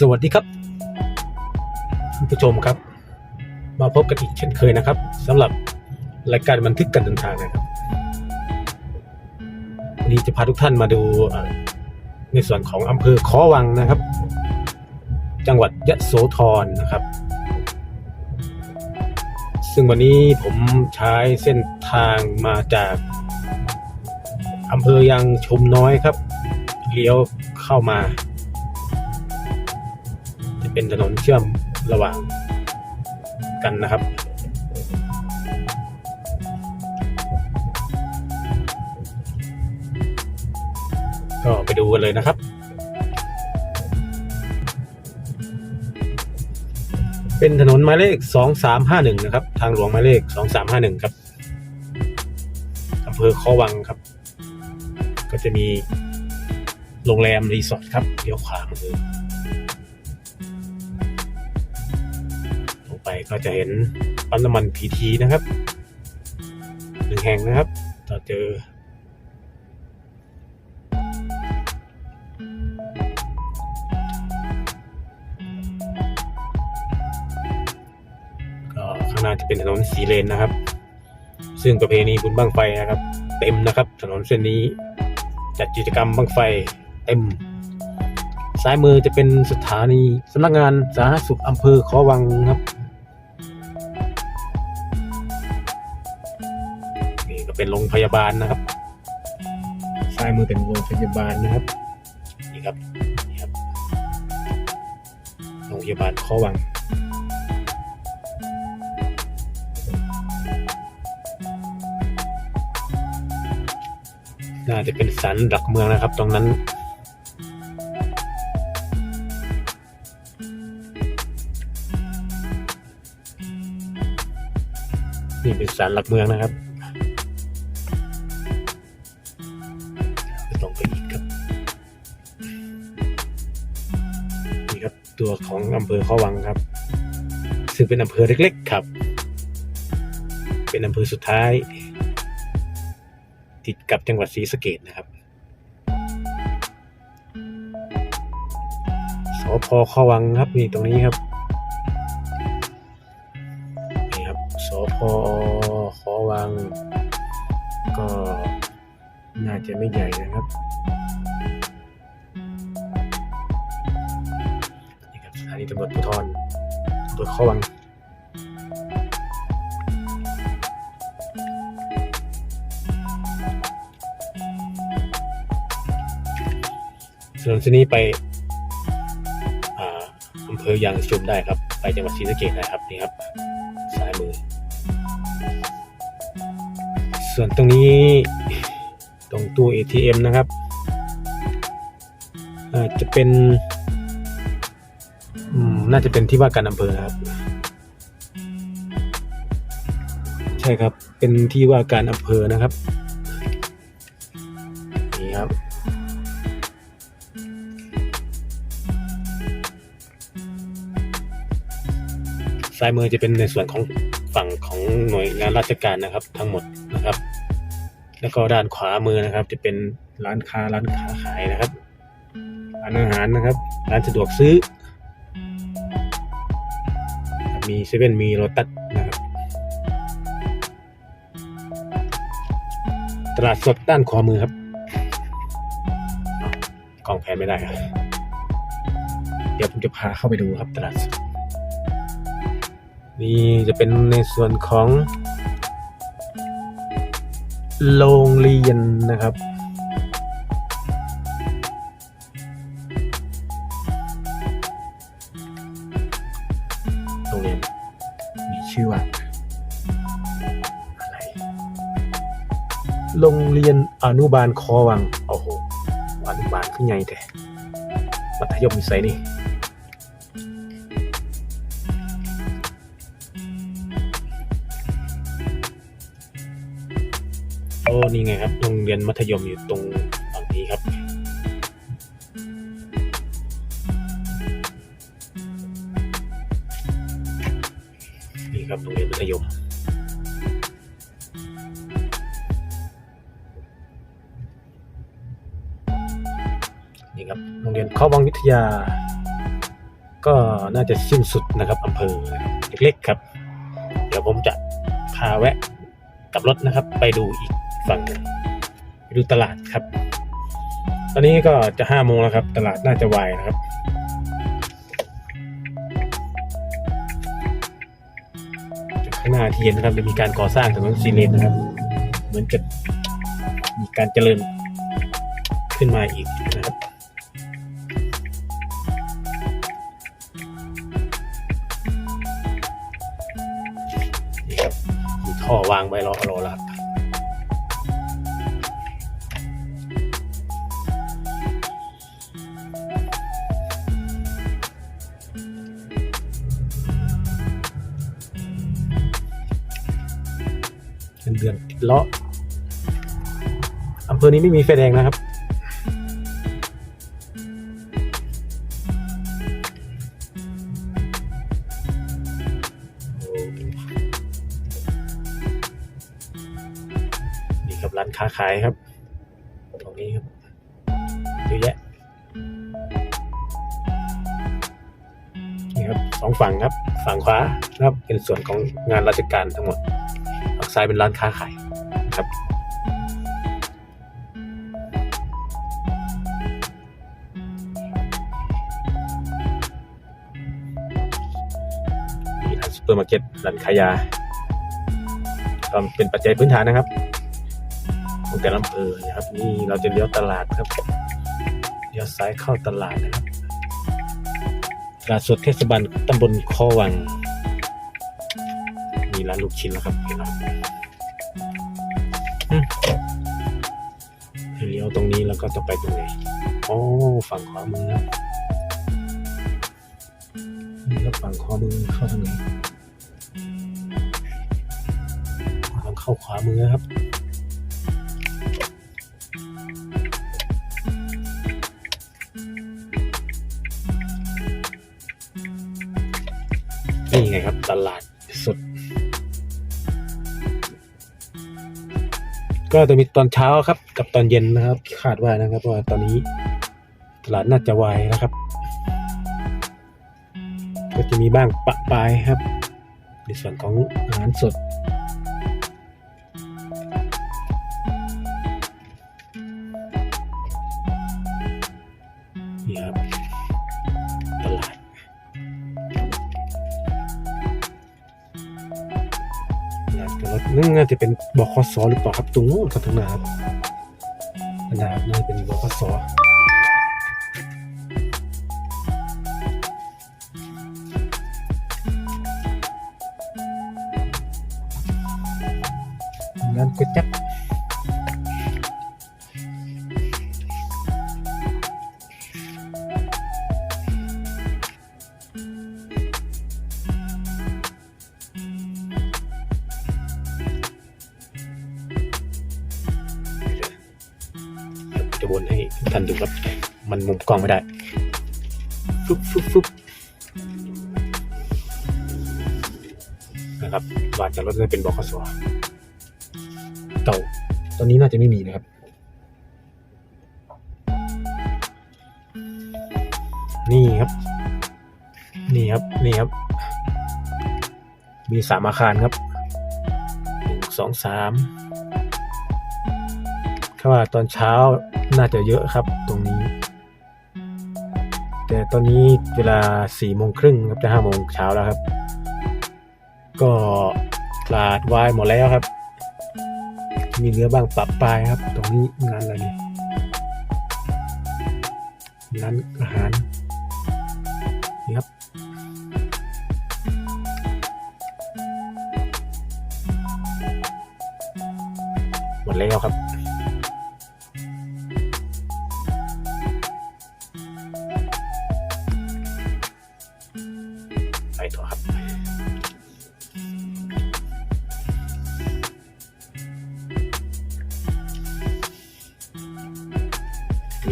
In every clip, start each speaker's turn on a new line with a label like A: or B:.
A: สวัสดีครับคุณผู้ชมครับ มาพบกันอีกเช่นเคยนะครับสำหรับรายการบันทึกการเดินทางนะครับวันนี้จะพาทุกท่านมาดูในส่วนของอำเภอขอวังนะครับ จังหวัดยะโสธรนะครับ ซึ่งวันนี้ผมใช้เส้นทางมาจากอำเภอยางชมน้อยครับ เลี้ยวเข้ามา เป็นถนนเชื่อมระหว่างกันนะครับ ก็ไปดูกันเลยนะครับเป็นถนนหมายเลข 2351 นะครับ ทางหลวงหมายเลข 2351 ครับอำเภอคอวังครับ ก็จะมีโรงแรมรีสอร์ทครับเลี้ยวขวามือ ไปก็จะเห็นปั๊มน้ำมันพีทีนะครับหนึ่งแห่งนะครับต่อเจอข้างหน้าจะเป็นถนนสีเลนนะครับ ซึ่งประเพณีบุญบั้งไฟนะครับ เต็มนะครับ ถนนเส้นนี้จัดกิจกรรมบั้งไฟเต็ม ซ้ายมือจะเป็นสถานีสำนักงานสาธารณสุขอำเภอขอวังครับ เป็นโรงพยาบาลนะครับซ้ายมือเป็นโรงพยาบาลนะครับนี่ครับนี่ครับโรงพยาบาลขอวังน่าจะเป็นสันหลักเมืองนะครับ ตรงนั้นนี่เป็นศาลหลักเมืองนะครับ ของอำเภอข้อวังครับ ซึ่งเป็นอำเภอเล็กๆครับ เป็นอำเภอสุดท้าย ติดกับจังหวัดศรีสะเกดนะครับสพข้อวังครับนี่ตรงนี้ครับนี่ครับสพขอวัง ก็น่าจะไม่ใหญ่นะครับ ตำรวจภูธรตำรวจข้อวังส่วนเส้นนี้ไปอ่าอำเภอยางชุมได้ครับ ไปจังหวัดศรีสะเกษได้ครับนี่ครับซ้ายมือ ส่วนตรงนี้ตรงตู้ ATM นะครับอ่าจะเป็น น่าจะเป็นที่ว่าการอำเภอครับ ใช่ครับ เป็นที่ว่าการอำเภอนะครับ นี่ครับ ซ้ายมือจะเป็นในส่วนของฝั่งของหน่วยงานราชการนะครับ ทั้งหมดนะครับ แล้วก็ด้านขวามือนะครับ จะเป็นร้านค้าร้านค้าขายนะครับร้านอาหารนะครับ ร้านสะดวกซื้อ มีเซเว่นมีโรตัสนะครับตลาดสดด้านขวามือครับกล้องแพนไม่ได้ครับเดี๋ยวผมจะพาเข้าไปดูครับตลาดสดนี่จะเป็นในส่วนของ โรงเรียนนะครับ เรียนอนุบาลคอวัง โอ้โห อนุบาลขึ้นไงแต่มัธยมมีไซนี่ โอ้ นี่ไงครับ โรงเรียนมัธยมอยู่ตรงฝั่งนี้ครับนี่ครับโรงเรียนมัธยม เข้าวังวิทยา ก็น่าจะสิ้นสุดนะครับอำเภอเล็กๆครับ เดี๋ยวผมจะพาแวะกับรถนะครับ ไปดูอีกฝั่งไปดูตลาดครับ ตอนนี้ก็จะห้าโมงแล้วครับ ตลาดน่าจะวายนะครับข้างหน้าที่เห็นนะครับจะมีการก่อสร้างถนนซีเลนนะครับ เหมือนจะมีการเจริญขึ้นมาอีกนะครับ ท่อวางไว้รอรอรับเดือนเดือนเลาะอำเภอนี้ไม่มีไฟแดงนะครับ ร้านค้าขายครับ ตรงนี้ครับเยอะแยะนี่ครับสองฝั่งครับ ฝั่งขวาครับเป็นส่วนของงานราชการทั้งหมดฝั่งซ้ายเป็นร้านค้าขายครับมีร้านซูเปอร์มาร์เก็ตร้านขายยาก็เป็นปัจจัยพื้นฐานนะครับ ของแต่ละอำเภอนะครับ นี่เราจะเลี้ยวตลาดครับเลี้ยวซ้ายเข้าตลาดนะครับตลาดสดเทศบาลตำบลคอวัง มีร้านลูกชิ้นแล้วครับเห็นไหมเลี้ยวตรงนี้แล้วก็จะไปตรงไหนโอ๋อฝั่งขวามือครับแล้วฝั่งขวามือเข้าทางไหนทางเข้าขวามือครับ ก็จะมีตอนเช้าครับ กับตอนเย็นนะครับคาดว่านะครับว่าตอนนี้ตลาดน่าจะวายนะครับ ก็จะมีบ้างปะปายครับในส่วนของอาหารสด มันน่าจะเป็นบคสหรือเปล่าครับตรงนู้นครับทางหน้าครับทางหน้าครับน่าจะเป็นบคสร้านก๋วยจั๊บ กล้องไม่ได้ฟุบฟุบฟุบนะครับว่าจะรถน่าเป็นบคสเก่าตอนนี้น่าจะไม่มีนะครับนี่ครับ นี่ครับ นี่ครับ มีสามอาคารครับหนึ่งสองสามถ้าว่าตอนเช้าน่าจะเยอะครับ ตรงนี้แต่ต อนนี้เวลาสี่โมงครึ่งครับจะห้าโมงเช้าแล้วครับ ก็ตลาดวายหมดแล้วครับ มีเหลือบ้างปรับปลายครับ ตรงนี้งานอะไรนี่ร้านอาหารนี่ครับหมดแล้วครับ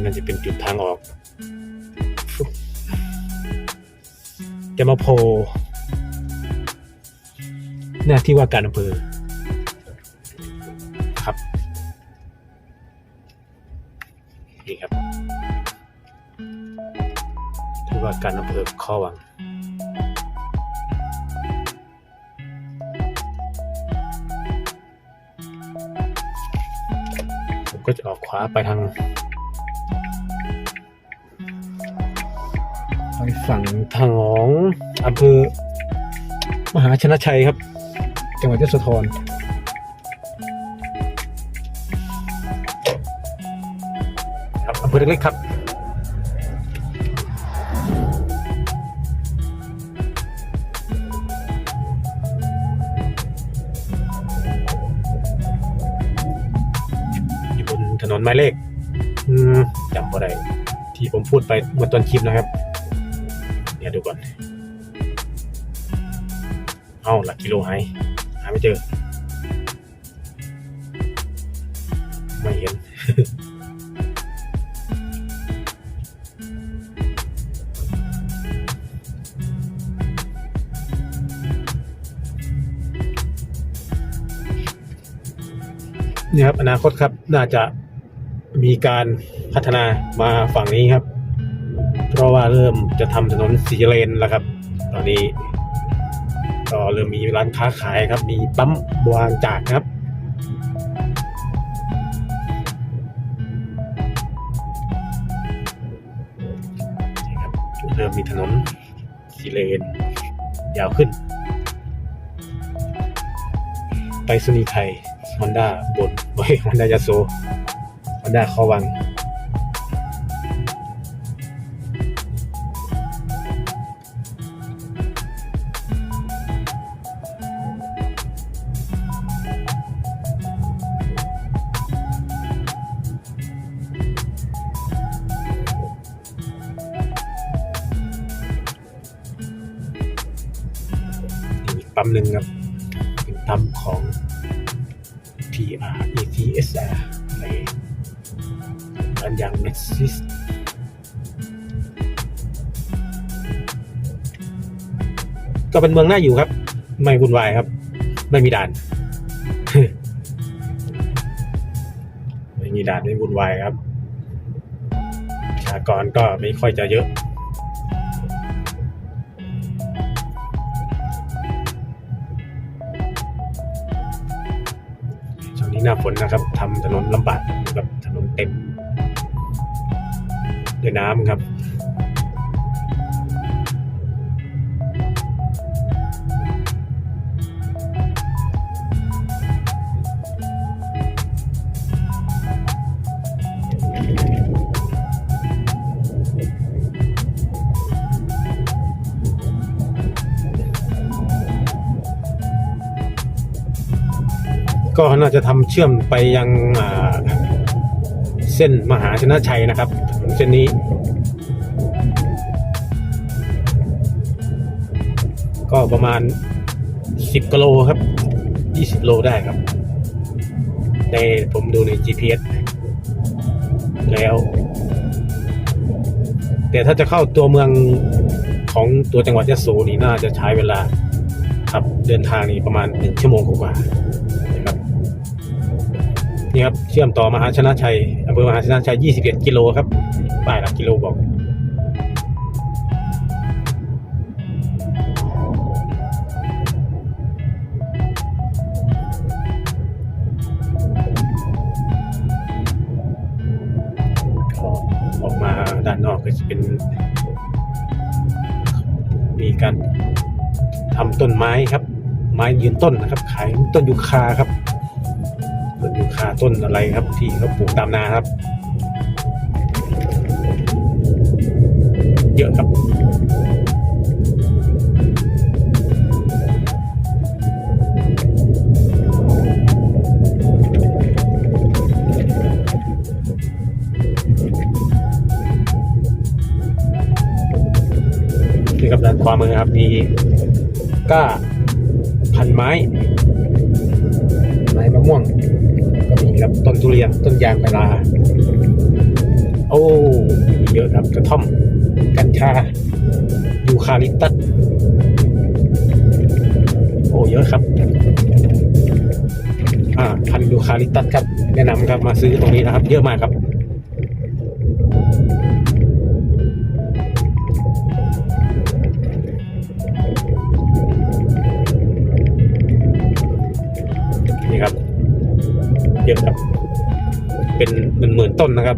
A: นี่น่าจะเป็นจุดทางออก จะมาโพหน้าที่ว่าการอำเภอครับ นี่ครับถนว่าการอำเภอข้อวังผมก็จะออกขวาไปทาง ไปฝั่งทางของอำเภอมหาชนะชัยครับ จังหวัดยโสธรครับอำเภอเล็กๆครับอยู่บนถนนหมายเลขจำบ่ได้ที่ผมพูดไปเมื่อต้นคลิปนะครับ เดี๋ยดูก่อน เอาหลักกิโลหายหาไม่เจอ ไม่เห็นนี่ครับอนาคตครับน่าจะมีการพัฒนามาฝั่งนี้ครับ ราะว่าเริ่มจะทำถนนสีเลนแล้วครับ ตอนนี้ก็เริ่มมีร้านค้าขายครับ มีปั๊มบางจากครับนี่ครับ เริ่มมีถนนสีเลน ยาวขึ้น ไปสนีไทยฮอนด้าบนเฮ้ฮอนด้ายาโซฮอนด้าคอวัง หนึ่งครับ เป็นปั๊มของ TR ETSR ในร้านยาง Maxis ก็เป็นเมืองน่าอยู่ครับ ไม่วุ่นวายครับ ไม่มีด่าน ไม่มีด่านไม่วุ่นวายครับประชากรก็ไม่ค่อยจะเยอะ นี้หน้าฝนนะครับทำถนนลำบากแบบถนนเต็มด้วยน้ำครับ ก็น่าจะทำเชื่อมไปยังเส้นมหาชนะชัยนะครับ เส้นนี้ ก็ประมาณ 10กิโลครับ 20 โลได้ครับ ในผมดูใน GPS แล้ว แต่ถ้าจะเข้าตัวเมืองของตัวจังหวัดยะโสนี่น่าจะใช้เวลา ครับเดินทางนี่ประมาณ 1 ชั่วโมงกว่า นี่ครับเชื่อมต่อมหาชนะชัยอำเภอมหาชนะชัย 21 กิโลครับป้ายหลักกิโลบอกออกมาด้านนอกก็จะเป็น มีการทำต้นไม้ครับ ไม้ยืนต้นนะครับ ขายต้นยูคาครับ ต้นอะไรครับ ที่เขาปลูกตามนาครับ เยอะครับนี่ครับด้านขวามือครับมีก้าพันไม้ไม้มะม่วง ครับต้นทุเรียนต้นยางพาราโอ้มีเยอะครับกระท่อม กัญชายูคาลิปตัสโอ้เยอะครับอ่าพันยูคาลิปตัสครับ แนะนำครับมาซื้อตรงนี้นะครับ เยอะมากครับ ต้นนะครับ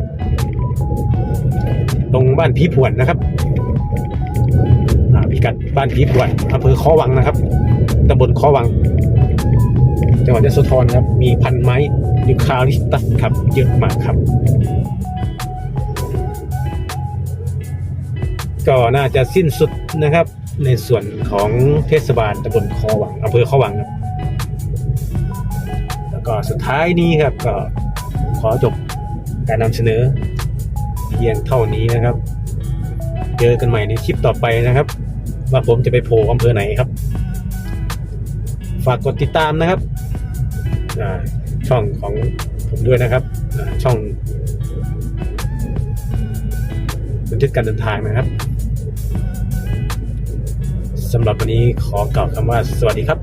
A: ตรงบ้านผีผวนนะครับพิกัดบ้านผีผวนอำเภอคอวังนะครับตำบลคอวัง จังหวัดยะโสธรครับ มีพันไม้ยูคาลิปตัสครับ เยอะมากครับ ก็น่าจะสิ้นสุดนะครับ ในส่วนของเทศบาลตำบลคอวังอำเภอคอวังครับ แล้วก็สุดท้ายนี้ครับก็ขอจบ การนำเสนอเพียงเท่านี้นะครับ เจอกันใหม่ในคลิปต่อไปนะครับ ว่าผมจะไปโผล่อำเภอไหนครับ ฝากกดติดตามนะครับช่องของผมด้วยนะครับช่องบันทึกการเดินทางนะครับสำหรับวันนี้ขอกล่าวคำว่าสวัสดีครับ